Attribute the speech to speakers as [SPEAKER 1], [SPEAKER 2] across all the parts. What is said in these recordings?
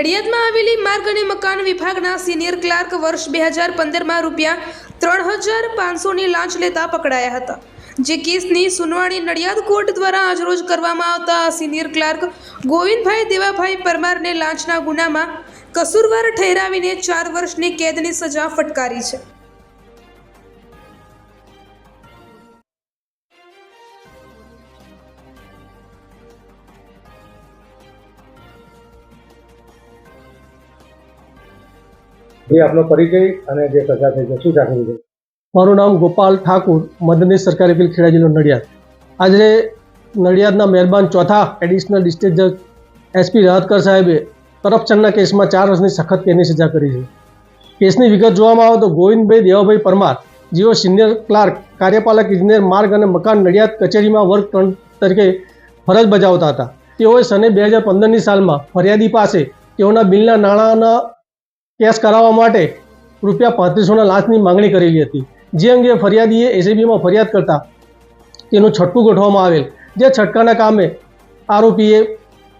[SPEAKER 1] નડિયાદમાં આવેલી માર્ગ અને મકાન વિભાગના સિનિયર ક્લાર્ક વર્ષ બે હજાર પંદરમાં રૂપિયા ત્રણ હજાર પાંચસોની લાંચ લેતા પકડાયા હતા. જે કેસની સુનાવણી નડિયાદ કોર્ટ દ્વારા આજરોજ કરવામાં આવતા સિનિયર ક્લાર્ક ગોવિંદભાઈ દેવાભાઈ પરમારને લાંચના ગુનામાં કસૂરવાર ઠેરાવીને ચાર વર્ષની કેદની સજા ફટકારી છે.
[SPEAKER 2] જે આપનો પરિચય અને જે સજા થઈ છે, શું ચાકરી છે?
[SPEAKER 3] મારું નામ ગોપાલ ઠાકુર મદનીશ સરકારી અપીલ ખેડા જિલ્લો નડિયાદ. આજે નડિયાદના મહેરબાન ચોથા એડિશનલ ડિસ્ટ્રિક્ટ જજ એસપી રાહતકર સાહેબે કરપ્શનના કેસમાં ચાર વર્ષની સખત કેદની સજા કરી છે. કેસની વિગત જોવામાં આવે તો ગોવિંદભાઈ દેવાભાઈ પરમાર, જેઓ સિનિયર ક્લાર્ક, કાર્યપાલક, ઇજનેર, માર્ગ અને મકાન નડિયાદ કચેરીમાં વર્ગ ત્રણ તરીકે ફરજ બજાવતા હતા. તેઓએ સને બે હજાર પંદરની સાલમાં ફરિયાદી પાસે તેઓના બિલના નાણાંના કેશ કરાવવા માટે રૂપિયા પાંત્રીસોના લાંચની માંગણી કરેલી હતી. જે અંગે ફરિયાદીએ એસીબીમાં ફરિયાદ કરતા તેનું છટકું ગોઠવવામાં આવેલ. જે છટકાના કામે આરોપીએ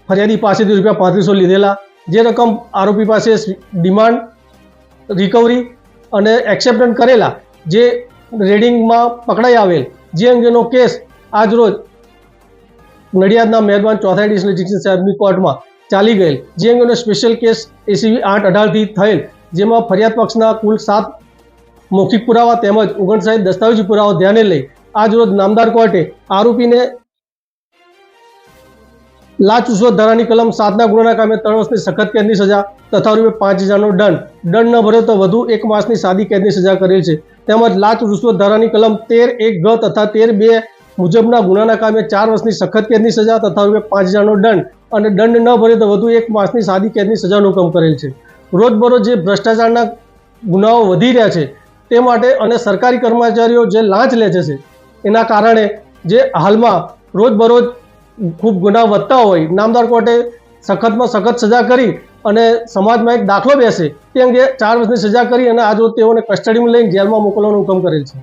[SPEAKER 3] ફરિયાદી પાસેથી રૂપિયા પાંત્રીસો લીધેલા. જે રકમ આરોપી પાસે ડિમાન્ડ, રિકવરી અને એક્સેપ્ટન્ટ કરેલા જે રેડિંગમાં પકડાઈ આવેલ. જે અંગેનો કેસ આજરોજ નડિયાદના મહેરબાન ચોથા ડિસ્ટ્રિક્ટ સાહેબની કોર્ટમાં ચાલી ગયેલ. જે અંગેનો સ્પેશિયલ કેસ એસીબી આઠ અઢારથી થયેલ, જેમાં ફરિયાદ પક્ષના કુલ સાત મૌખિક પુરાવા તેમજ ઓગણસાઠ દસ્તાવેજી પુરાવા ધ્યાને લઈ આજરોજ નામદાર કોર્ટે આરોપીને લાચ ઉશ્વત ધારાની કલમ સાતના ગુનાના કામે ત્રણ વર્ષની સખત કેદની સજા તથા રૂપિયા પાંચ હજારનો દંડ. દંડ ન ભર્યો તો વધુ એક માસની સાદી કેદની સજા કરેલ છે. તેમજ લાચ રૂશ્વત ધારાની કલમ તેર એક ગ તથા તેર બે મુજબના ગુનાના કામે ચાર વર્ષની સખત કેદની સજા તથા રૂપિયા પાંચ હજારનો દંડ. અને દંડ ન ભરે તો વધુ એક માસની સાદી કેદની સજાનો હુકમ કરેલ છે. રોજબરોજ જે ભ્રષ્ટાચારના ગુનાઓ વધી રહ્યા છે, તે માટે અને સરકારી કર્મચારીઓ જે લાંચ લે છે, એના કારણે જે હાલમાં રોજબરોજ ખૂબ ગુના વધતા હોય, નામદાર કોર્ટે સખતમાં સખત સજા કરી અને સમાજમાં એક દાખલો બેસે, તે અંગે ચાર વર્ષની સજા કરી અને આજ તેઓને કસ્ટડીમાં લઈને જેલમાં મોકલવાનો હુકમ કરેલ છે.